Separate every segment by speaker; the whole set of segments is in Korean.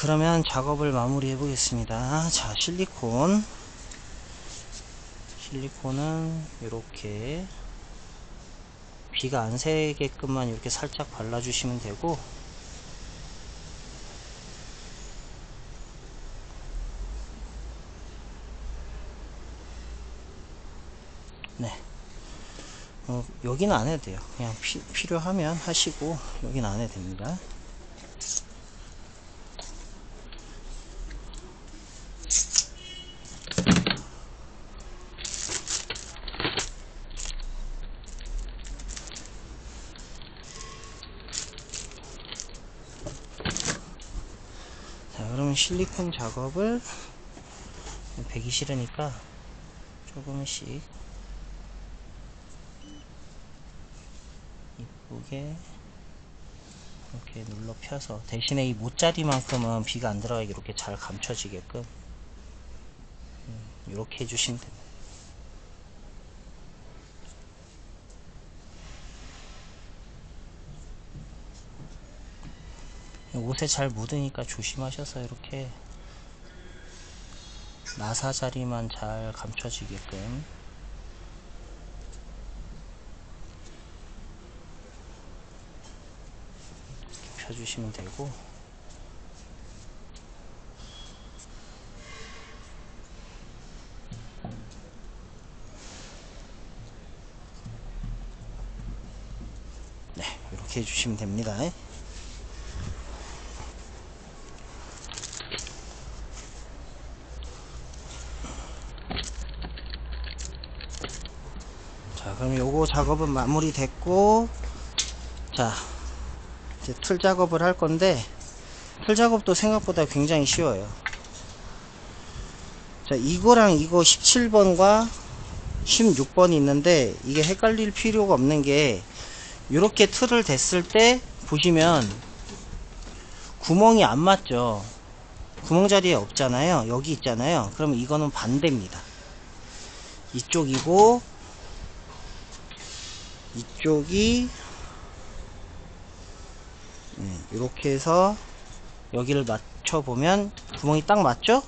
Speaker 1: 그러면 작업을 마무리 해 보겠습니다. 자, 실리콘. 실리콘은 이렇게 비가 안 새게끔만 이렇게 살짝 발라주시면 되고, 네. 어, 여기는 안 해도 돼요. 그냥 피- 필요하면 하시고, 여기는 안 해도 됩니다. 자, 그러면 실리콘 작업을 배기 싫으니까 조금씩 이쁘게 이렇게 눌러 펴서 대신에 이 못자리만큼은 비가 안 들어가게 이렇게 잘 감춰지게끔 음, 이렇게 해주시면 됩니다. 옷에 잘 묻으니까 조심하셔서 이렇게 나사 자리만 잘 감춰지게끔 이렇게 펴주시면 되고 네 이렇게 해주시면 됩니다. 자 그럼 요거 작업은 마무리 됐고 자 이제 틀 작업을 할 건데 틀 작업도 생각보다 굉장히 쉬워요. 자 이거랑 이거 17번과 16번이 있는데 이게 헷갈릴 필요가 없는 게 이렇게 틀을 댔을 때 보시면 구멍이 안 맞죠? 구멍 자리에 없잖아요. 여기 있잖아요. 그러면 이거는 반대입니다. 이쪽이고 이쪽이 이렇게 해서 여기를 맞춰 보면 구멍이 딱 맞죠?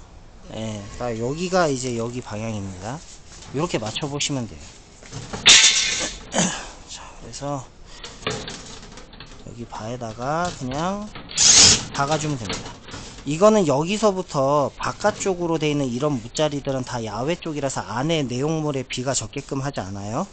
Speaker 1: 예, 딱 여기가 이제 여기 방향입니다. 이렇게 맞춰 보시면 돼요. 자, 그래서 여기 바에다가 그냥 박아주면 됩니다. 이거는 여기서부터 바깥쪽으로 되어 있는 이런 무자리들은 다 야외 쪽이라서 안에 내용물에 비가 적게끔 하지 않아요.